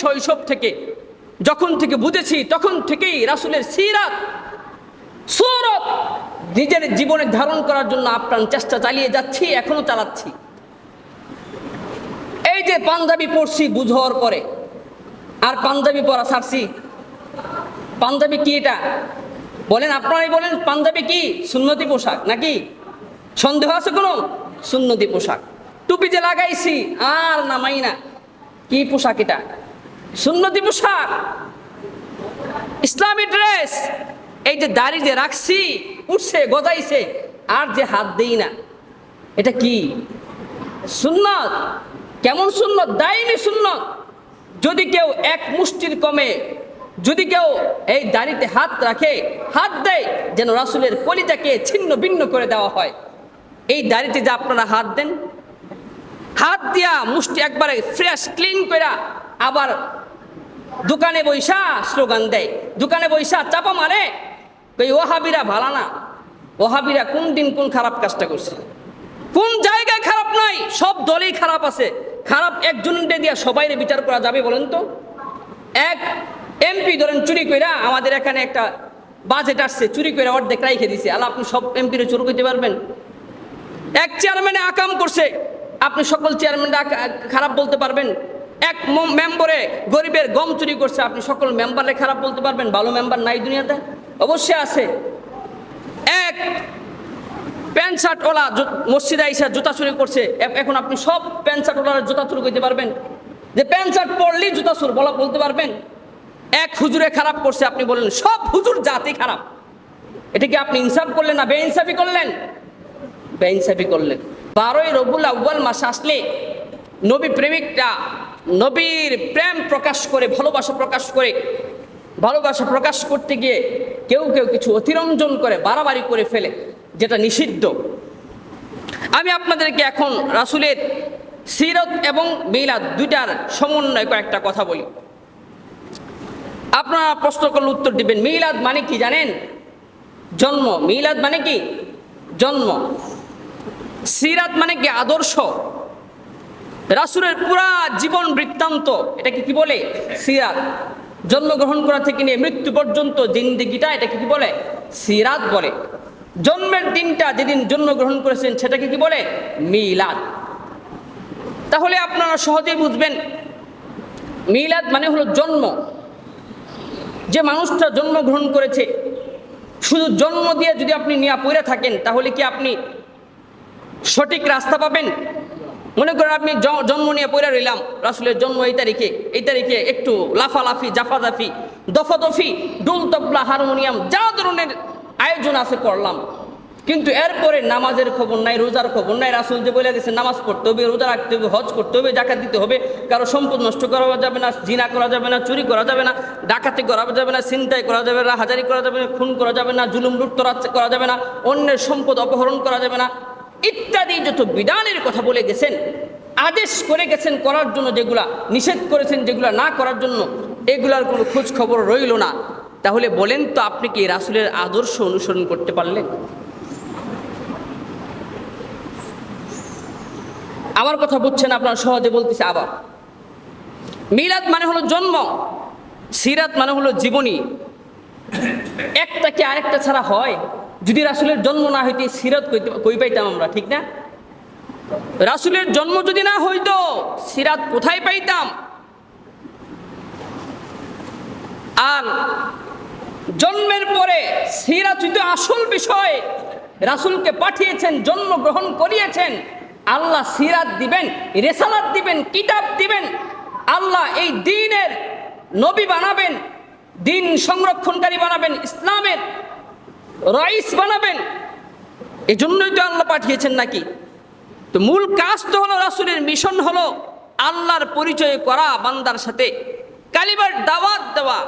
শৈশব থেকে, যখন থেকে বুঝেছি, তখন থেকেই রাসুলের সিরাত, সুরত নিজের জীবনে ধারণ করার জন্য আপ্রাণ চেষ্টা চালিয়ে যাচ্ছি, এখনও চালাচ্ছি। এই যে পাঞ্জাবি পরছি বুঝ হওয়ার পরে, আর পাঞ্জাবি পরা ছাড়ছি। পাঞ্জাবি কি এটা? বলেন, আপনারাই বলেন, পাঞ্জাবি কি? সুন্নতি পোশাক নাকি? সন্দেহ আছে কোনো? সুন্নতি পোশাক। টুপি যে লাগাইছি, আর নামাই না। কি পোশাক এটা? সুন্নতি পোশাক, ইসলামী ড্রেস, এই যে দাড়ি যে রাখছি, উঠছে, গজাইছে, আর যে হাত দেই না, এটা কি? সুন্নত? কেমন সুন্নত? দায়নি সুন্নত। যদি কেউ এক মুষ্টির কমে, যদি কেউ এই দাড়িতে হাত রাখে, হাত দেয়, যেন রাসুলের কলিজাকে ছিন্ন ভিন্ন করে দেওয়া হয়। এই দাড়িতে যে আপনারা হাত দেন, হাত দিয়া মুষ্টি একবারে ফ্রেশ ক্লিন করে আবার দোকানে বৈশা স্লোগান দেয়। দোকানে বৈশা চাপা মারে। ওই ওহাবিরা ভালা না। ওহাবিরা কোন দিন কোন খারাপ কাজটা করছে? কোন জায়গায় খারাপ নাই, সব দলেই খারাপ আছে। খারাপ একজনকে দিয়া সবাই বিচার করা যাবে বলেন তো? এক এমপি ধরেন চুরি কইরা আমাদের এখানে একটা বাজেট আসছে, চুরি করে অর্ধেক রাইখে দিছে। আল্লাহ, আপনি সব এমপিরে চুরি করতে পারবেন? এক চেয়ারম্যানে আকাম করছে। আপনি সকল চেয়ারম্যানরা খারাপ বলতে পারবেন। এক মেম্বারে গরিবের গম চুরি করছে। আপনি সকল মেম্বারে খারাপ বলতে পারবেন, ভালো মেম্বার নাই দুনিয়াতে? অবশ্যই আছে। এক, প্যান্ট শার্ট ওলা মসজিদে আইসা জুতা চুরি করছে। এখন আপনি সব প্যান্ট শার্ট ওলার জুতা চুরি করতে পারবেন। যে প্যান্ট শার্ট পরলেই জুতা চুর বলা বলতে পারবেন। এক, হুজুরে খারাপ করছে। আপনি বললেন, সব হুজুর জাতি খারাপ। এটা কি আপনি ইনসাফ করলেন না বেইনসাফি করলেন? বেইনসাফি করলেন। বারোই রবুল আউ্বাল মাস আসলে নবী প্রেমিকটা নবীর প্রেম প্রকাশ করে, ভালোবাসা প্রকাশ করে, ভালোবাসা প্রকাশ করতে গিয়ে কেউ কেউ কিছু অতিরঞ্জন করে, বাড়াবাড়ি করে ফেলে, যেটা নিষিদ্ধ। আমি আপনাদেরকে এখন রাসুলের সিরত এবং মিলাদ দুইটার সমন্বয় কয়েকটা কথা বলি। আপনারা প্রশ্ন করলে উত্তর দিবেন, মিলাদ মানে কি জানেন? জন্ম। মিলাদ মানে কি? জন্ম। সিরাত মানে কি? আদর্শ। রাসুলের পুরা জীবন বৃত্তান্ত, এটাকে কি বলে? সিরাত। জন্মগ্রহণ করা থেকে নিয়ে মৃত্যু পর্যন্ত জিন্দিগিটা এটাকে কি বলে? সিরাত বলে। জন্মের দিনটা যেদিন জন্মগ্রহণ করেছেন, সেটাকে কি বলে? মিলাদ। তাহলে আপনারা সহজেই বুঝবেন, মিলাদ মানে হলো জন্ম। যে মানুষটা জন্মগ্রহণ করেছে, শুধু জন্ম দিয়ে যদি আপনি নিয়ে পড়ে থাকেন, তাহলে কি আপনি সঠিক রাস্তা পাবেন? মনে করেন আপনি জন্ম নিয়ে পড়ে রইলাম, রাসুলের জন্ম এই তারিখে এই তারিখে একটু লাফালাফি, জাফাজাফি, দফাদফি, ডুল তবলা, হারমোনিয়াম, যা ধরনের আয়োজন আছে করলাম। কিন্তু এরপরে নামাজের খবর নাই, রোজার খবর নাই, রাসুল যে বলে গেছে, নামাজ পড়তে হবে, রোজা রাখতে হবে, হজ করতে হবে, জাকাত দিতে হবে, কারও সম্পদ নষ্ট করা যাবে না, জিনা করা যাবে না, চুরি করা যাবে না, ডাকাতি করা যাবে না, ছিনতাই করা যাবে না, হাজারি করা যাবে না, খুন করা যাবে না, জুলুম লুটতরা করা যাবে না, অন্যের সম্পদ অপহরণ করা যাবে না ইত্যাদি যত বিধানের কথা বলে গেছেন, আদেশ করে গেছেন করার জন্য যেগুলা, নিষেধ করেছেন যেগুলা না করার জন্য, এগুলার কোনো খোঁজ খবর রইল না। তাহলে বলেন তো আপনি কি রাসুলের আদর্শ অনুসরণ করতে পারলেন? আমার কথা বুঝছেন আপনার, সহজে বলতেছে আবার। মিলাদ মানে হলো জন্ম, সিরাত মানে হলো জীবনী। একটা কি আরেকটা ছাড়া হয়? যদি রাসুলের জন্ম না হইতে সিরাত কই পাইতাম আমরা, ঠিক না? রাসুলের জন্ম যদি না হইতো, সিরাত কোথায় পাইতাম? আর জন্মের পরে সিরাত হইতো আসল বিষয়। রাসুলকে পাঠিয়েছেন, জন্মগ্রহণ করিয়েছেন। আল্লাহ সিরাত দিবেন, রেসালাত দিবেন, কিতাব দিবেন। আল্লাহ এই দিনের নবী বানাবেন, দিন সংরক্ষণকারী বানাবেন, ইসলামের রাইস বানাবেন। এই জন্যই তো আল্লাহ পাঠিয়েছেন নাকি? তো মূল কাজ তো হলো রাসুলের মিশন হলো আল্লাহর পরিচয় করা বান্দার সাথে। কালিবার দাওয়াত দেওয়া,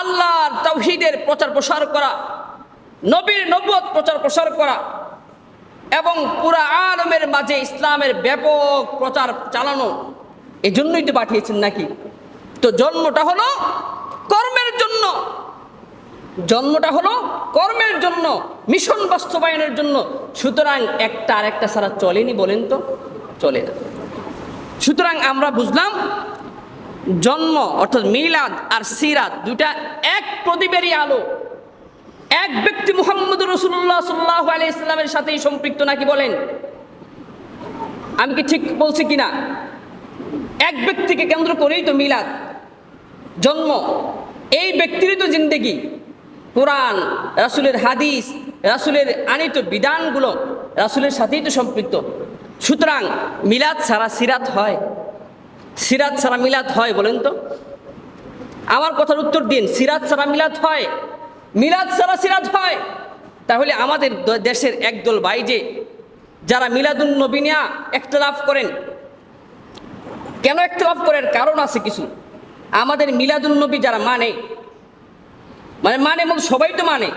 আল্লাহর তৌহিদের প্রচার প্রসার করা, নবীর নবুয়ত প্রচার প্রসার করা, এবং পুরা আলমের মাঝে ইসলামের ব্যাপক প্রচার চালানো এই জন্যই তো পাঠিয়েছেন নাকি? তো জন্মটা হলো কর্মের জন্য। জন্মটা হলো কর্মের জন্য মিশন বাস্তবায়নের জন্য। সুতরাং একটা আর একটা ছাড়া চলেনি বলেন তো, চলে না। সুতরাং আমরা বুঝলাম, জন্ম অর্থাৎ মিলাদ আর সিরাত দুটা এক প্রদীপেরই আলো। এক ব্যক্তি মুহাম্মদ রসুল্লাহ সাল্লাহ আলি ইসলামের সাথেই সম্পৃক্ত নাকি বলেন? আমি কি ঠিক বলছি কিনা? এক ব্যক্তিকে কেন্দ্র করেই তো মিলাদ, জন্ম। এই ব্যক্তিরই তো জিন্দেগি। কোরআন, রাসুলের হাদিস, রাসুলের আনিত বিধানগুলো রাসুলের সাথেই তো সম্পৃক্ত। সুতরাং মিলাদ ছাড়া সিরাত হয়। সিরাত ছাড়া মিলাদ হয় বলেন তো? আমার কথার উত্তর দিন, সিরাত ছাড়া মিলাদ হয়। মিলাদ ছাড়া সিরাত হয়। তাহলে আমাদের দেশের একদল যে যারা মিলাদুন নবী নিয়া একতলাফ করেন, কেন একতলাফ করেন? কারণ আছে কিছু। আমাদের মিলাদুন নবী যারা মানে মানে মানে বলতে সবাই তো মানে।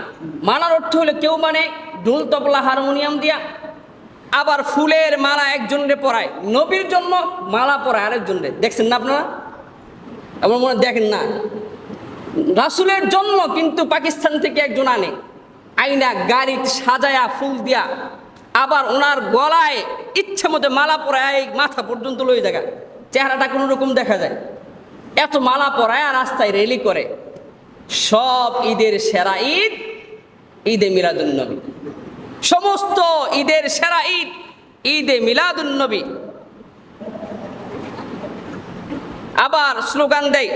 মানার অর্থ হলে কেউ মানে ঢোল, তবলা, হারমোনিয়াম দিয়া। আবার ফুলের মালা একজনরে পরায়। নবীর জন্য মালা পরায় আরেকজনরে। দেখছেন না আপনারা? আমার মনে দেখেন না। রাসুলের জন্য কিন্তু পাকিস্তান থেকে একজন আনে। আইনা গাড়ি সাজায়া ফুল দিয়া। আবার ওনার গলায় ইচ্ছে মতো মালা পরায় মাথা পর্যন্ত লই জায়গা। চেহারাটা কোনো রকম দেখা যায়। এত মালা পরায় আর রাস্তায় রেলি করে। সব ঈদের সেরা ঈদ, ঈদে মিলাদুন্নবী। সমস্ত ঈদের সেরা ঈদ, ঈদে মিলাদুন্নবী। আবার স্লোগান দেয়,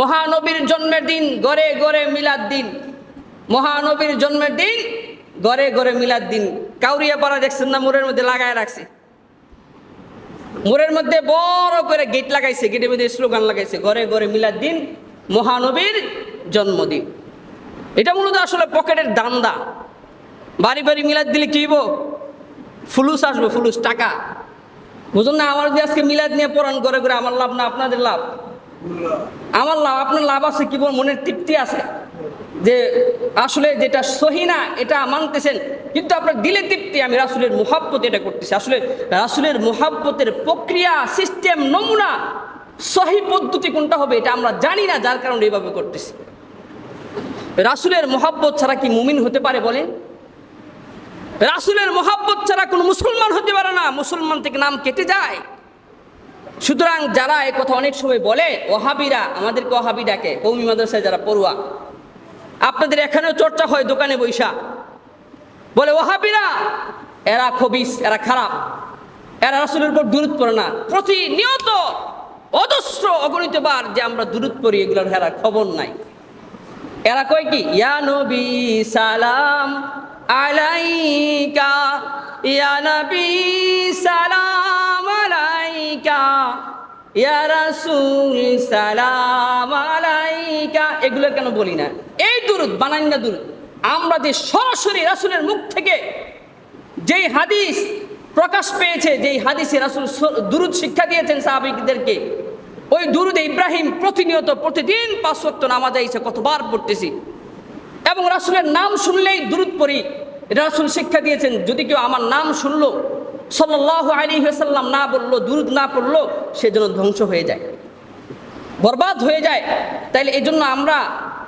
মহানবীর জন্মের দিন, গড়ে গড়ে মিলাদ দিন। মহানবীর জন্মের দিন, গড়ে গড়ে মিলাদ দিন। কাউরিয়া পাড়া দেখছেন না, মোড়ের মধ্যে লাগায় রাখছে। মোড়ের মধ্যে বড় করে গেট লাগাইছে, গেটের মধ্যে স্লোগান লাগাইছে, ঘরে ঘরে মিলাদ দিন, মহানবীর জন্মদিন। এটা মূলত আসলে পকেটের দান্দা বাড়ি বাড়ি মিলাদ দিলে কি ফুলুস আসবে, ফুলুস, টাকা। বুঝুন না, আমার যে আজকে মিলাদ নিয়ে পড়ান করে করে আমার লাভ না, আপনাদের লাভ? আমার লাভ, আপনার লাভ আছে কি বল? মনের তৃপ্তি আছে। যে আসলে যেটা সহি না, এটা মানতেছেন, কিন্তু আপনার দিলে তৃপ্তি, আমি রাসুলের মোহাব্বত এটা করতেছি। আসলে রাসুলের মোহাব্বতের প্রক্রিয়া সিস্টেম নমুনা, সহি পদ্ধতি কোনটা হবে এটা আমরা জানি না, যার কারণে এইভাবে করতেছি। রাসুলের মোহাব্বত ছাড়া কি মুমিন হতে পারে বলেন? রাসুলের মোহাব্বত ছাড়া কোনো মুসলমান হতে পারে না, মুসলমান থেকে নাম কেটে যায়। সুতরাং যারা এ কথা অনেক সময় বলে, ওহাবিরা, আমাদেরকে ওহাবি ডাকে, কৌমি মাদ্রাসায় যারা পড়ুয়া আপনাদের এখানেও চর্চা হয় দোকানে বৈশা। বলে, ওহাবিরা, এরা খবিস এরা খারাপ। এরা রাসুলের উপর দূরত পড়ে না। প্রতিনিয়ত অজস্র অগণিত বার যে আমরা দূরত পড়ি, এগুলোর হেরা খবর নাই। এরা কয় কি? ইয়া নবী সালাম আলাইকা, ইয়া নবী সালাম আলাইকা, ইয়া রাসূল সালাম আলাইকা। এগুলো কেন বলি না? এই দুরুদ বানাই না দুরুদ আমরা যে সরাসরি রাসূলের মুখ থেকে যেই হাদিস প্রকাশ পেয়েছে, যেই হাদিসে রাসুল দুরুদ শিক্ষা দিয়েছেন সাহাবিকদেরকে ওই দুরুদে ইব্রাহিম প্রতিনিয়ত প্রতিদিন পাঁচ ওয়াক্ত নামাজে এসে কতবার পড়তেছি। এবং রাসূলের নাম শুনলেই দুরুদ পড়ি। রাসূল শিক্ষা দিয়েছেন, যদি কেউ আমার নাম শুনলো, সাল্লাল্লাহু আলাইহি ওয়াসাল্লাম না বলল, দুরুদ না পড়ল, সে যেন ধ্বংস হয়ে যায়। বরবাদ হয়ে যায়। তাইলে এই জন্য আমরা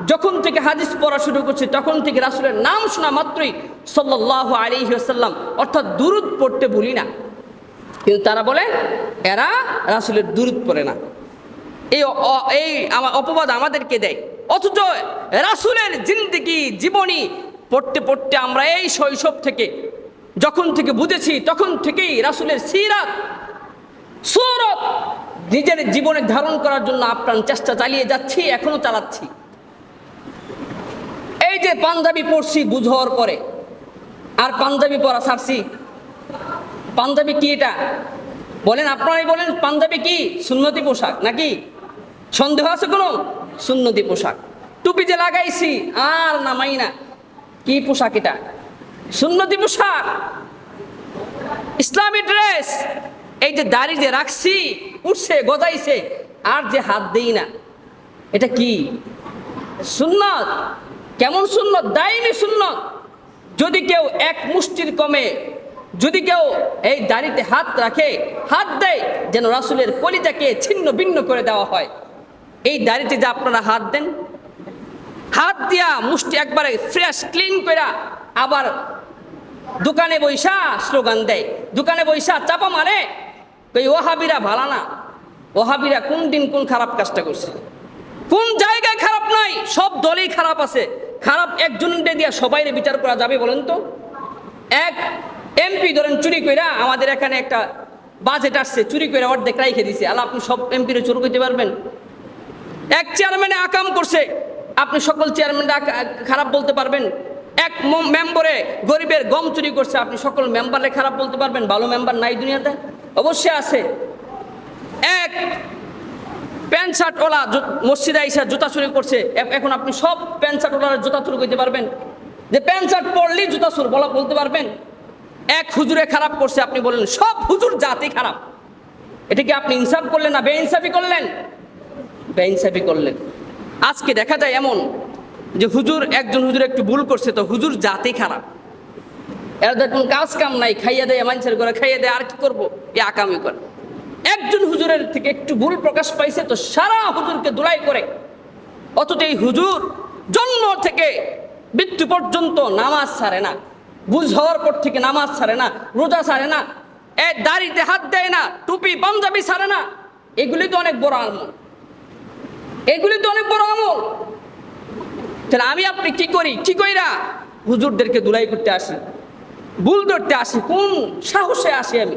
যখন থেকে হাদিস পড়া শুরু করছি, তখন থেকে রাসুলের নাম শোনা মাত্রই সাল্লাল্লাহু আলাইহি ওয়াসাল্লাম। অর্থাৎ দুরুদ পড়তে ভুলি না। কিন্তু তারা বলে, এরা রাসুলের দুরুদ পড়ে না। এই এই অপবাদ আমাদেরকে দেয়। অথচ রাসূলের জিন্দিগি, জীবনী পড়তে পড়তে আমরা এই শৈশব থেকে, যখন থেকে বুঝেছি, তখন থেকেই রাসুলের সিরাত, সুরত নিজের জীবনে ধারণ করার জন্য আপ্রাণ চেষ্টা চালিয়ে যাচ্ছি, এখনও চালাচ্ছি। যে পাঞ্জাবি পরছি বুঝর পরে। আর পাঞ্জাবি পরা ছাড়ছি। পাঞ্জাবি কি এটা? বলেন, আপনারাই বলেন, পাঞ্জাবি কি? সুন্নতি পোশাক নাকি? সন্দেহ আছে কোনো? সুন্নতি পোশাক। টুপি যে লাগাইছি, আর নামাই না। কি পোশাক এটা? সুন্নতি পোশাক? ইসলামী ড্রেস। এই যে দাড়ি যে রাখছি, উঠছে, গজাইছে, আর যে হাত দেই না। এটা কি? সুন্নত? কেমন সুন্নত? দায়নি সুন্নত। যদি কেউ এক মুষ্টির কমে, যদি কেউ এই দাড়িতে হাত রাখে, হাত দেয়, যেন রাসুলের কলিটাকে ছিন্ন ভিন্ন করে দেওয়া হয়। এই দাড়িতে যে আপনারা হাত দেন, হাত দিয়া মুষ্টি একবারে ফ্রেশ ক্লিন করে আবার দোকানে বৈশা স্লোগান দেয়। দোকানে বৈশা চাপা মারে ওই ওহাবিরা ভালা না। ওহাবিরা কোন দিন কোন খারাপ কাজটা করছে? কোন জায়গায় খারাপ নাই, সব দলেই খারাপ আছে। খারাপ একজনকে দিয়া সবাইরে বিচার করা যাবে বলেন তো? এক এমপি ধরেন চুরি কইরা আমাদের এখানে একটা বাজেট আসছে, চুরি করে অর্ধেক রাইখে দিছে। আল্লাহ, আপনি সব এমপিরে চুরি করতে পারবেন? এক চেয়ারম্যানে আকাম করছে। আপনি সকল চেয়ারম্যান খারাপ বলতে পারবেন? এক মেম্বারে গরিবের গম চুরি করছে। আপনি সকল মেম্বারে খারাপ বলতে পারবেন? ভালো মেম্বার নাই দুনিয়াতে? অবশ্যই আছে। এক প্যান্ট শার্ট ওলা মসজিদে আইসা জুতা চুরি করছে। এখন আপনি সব প্যান্ট শার্ট ওলার জুতা চুরি করতে পারবেন। যে প্যান্ট শার্ট পরলেই জুতা চুর, বলা, বলতে পারবেন? এক হুজুরে খারাপ করছে, আপনি বললেন সব হুজুর জাতি খারাপ। এটা কি আপনি ইনসাফ করলেন না বেইনসাফি করলেন? বেইনসাফি করলেন। আজকে দেখা যায় এমন যে হুজুর, একজন হুজুর একটু ভুল করছে, তো হুজুর জাতি খারাপ। এরা দেখুন কাজ কাম নাই, খাইয়া দেয়, মানুষের করে খাইয়া দেয়, আর কি করব? এ আকামি করে। একজন হুজুরের থেকে একটু ভুল প্রকাশ পাইছে, তো সারা হুজুরকে দুলাই করে। অথচ এই হুজুর জন্ম থেকে মৃত্যু পর্যন্ত নামাজ ছাড়ে না। বুঝ হওয়ার পর থেকে নামাজ ছাড়ে না, রোজা ছাড়ে না, এ দাড়িতে হাত দেয় না, টুপি, পাঞ্জাবি ছাড়ে না। এগুলি তো অনেক বড় আমল। এগুলি তো অনেক বড় আমল। তাহলে আমি আপনি কি করি? কি কইরা হুজুরদেরকে দুলাই করতে আসি? ভুল ধরতে আসি? কোন সাহসে আসি আমি?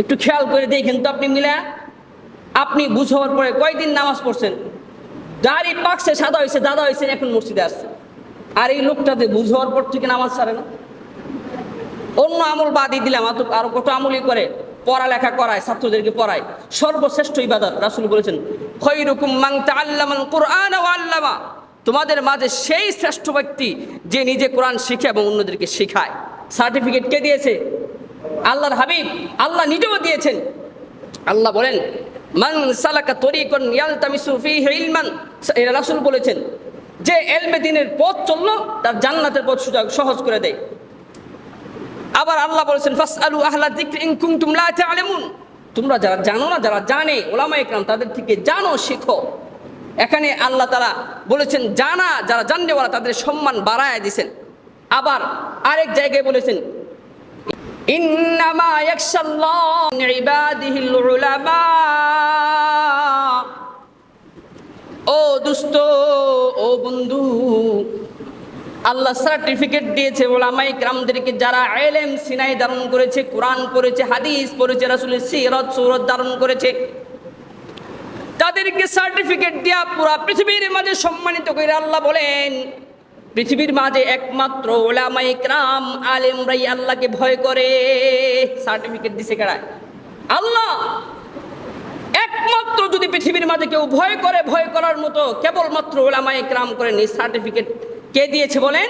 একটু খেয়াল করে দেখেন তো আপনি মিলে। আপনি বুঝ হওয়ার পরে কয়দিন নামাজ পড়ছেন? দাড়ি পাকছে, সাদা হয়েছে দাদা হয়েছে এখন মসজিদে আসছে। আর এই লোকটাতে বুঝ হওয়ার পর থেকে নামাজ ছাড়ে না। অন্য আমল বাদই দিলাম আর কত আমলই করে। পড়ালেখা করায়, ছাত্রদেরকে পড়ায়। সর্বশ্রেষ্ঠ ইবাদত, রাসুল বলেছেন, খৈরুকুম মান তাআল্লামাল কুরআন ওয়া আল্লামা। তোমাদের মাঝে সেই শ্রেষ্ঠ ব্যক্তি যে নিজে কোরআন শিখে এবং অন্যদেরকে শেখায়। সার্টিফিকেট কে দিয়েছে? আল্লাহর হাবিব, আল্লাহ নিজেও দিয়েছেন। আল্লাহ বলেন, মান সালাকা তরিকন ইয়ালতামিসু ফিহি ইলমান। এরা রাসূল বলেছেন, যে এলমে দিনের পথ চলল, তার জান্নাতের পথ সুযোগ সহজ করে দেয়। আবার আল্লাহ বলেছেন, ফাসআলু আহলা যিকরি ইন কুনতুম লা তা'লামুন তোমরা যারা জানো না, যারা জানে, ওলামা ইকরাম তাদের থেকে জানো, শিখো। এখানে আল্লাহ তারা বলেছেন, জানা, যারা জাননেওয়ালা তাদের সম্মান বাড়ায় দিয়েছেন আবার আরেক জায়গায় বলেছেন ইন্নামা ইয়াখশাল্লাহ মিন ইবাদিহিল উলামা। ও দুস্থ ও বন্ধু, আল্লাহ সার্টিফিকেট দিয়েছে ওলামাই গ্রামদেরকে যারা এলেম সিনাই ধারণ করেছে, কোরআন পড়েছে, হাদিস পড়েছে, রাসুলের সিরত, সুরত ধারণ করেছে। তাদেরকে সার্টিফিকেট দেওয়া পুরা পৃথিবীর মাঝে সম্মানিত করে আল্লাহ বলেন পৃথিবীর মাঝে একমাত্র ওলামাই ক্রাম আলেমরাই আল্লাহকে ভয় করে। সার্টিফিকেট দিছে কেড়ায় আল্লাহ! একমাত্র যদি পৃথিবীর মাঝে কেউ ভয় করে, ভয় করার মতো কেবলমাত্র ওলামাই ক্রাম করেন সার্টিফিকেট কে দিয়েছে বলেন?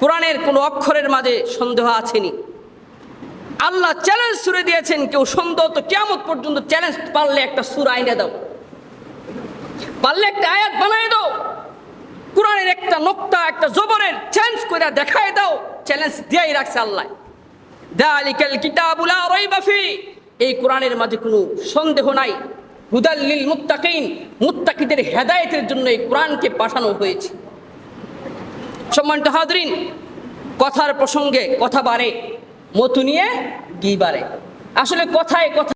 কোরআনের কোনো অক্ষরের মাঝে সন্দেহ আছেনি। আল্লাহ চ্যালেঞ্জ সুরে দিয়েছেন, কেউ সন্দেহ তো কেমন পর্যন্ত চ্যালেঞ্জ পারলে একটা সুর আইনে দাও। পারলে একটা আয়াত বানাই দাও। কোরআনের একটা নোক্তা, একটা জবরের চেঞ্জ করে দেখায় দাও চ্যালেঞ্জ দিয়েই রাখছে আল্লাহ। কিতাবুল এই কোরআনের মাঝে কোনো সন্দেহ নাই। হুদাল্লিল মুত্তাকিন, মুত্তাকিদের হেদায়েতের জন্য এই কোরআনকে পাঠানো হয়েছে। সম্মানিত হাজরিন, কথার প্রসঙ্গে কথা বাড়ে, মতু নিয়ে গি বাড়ে? আসলে কথায় কথা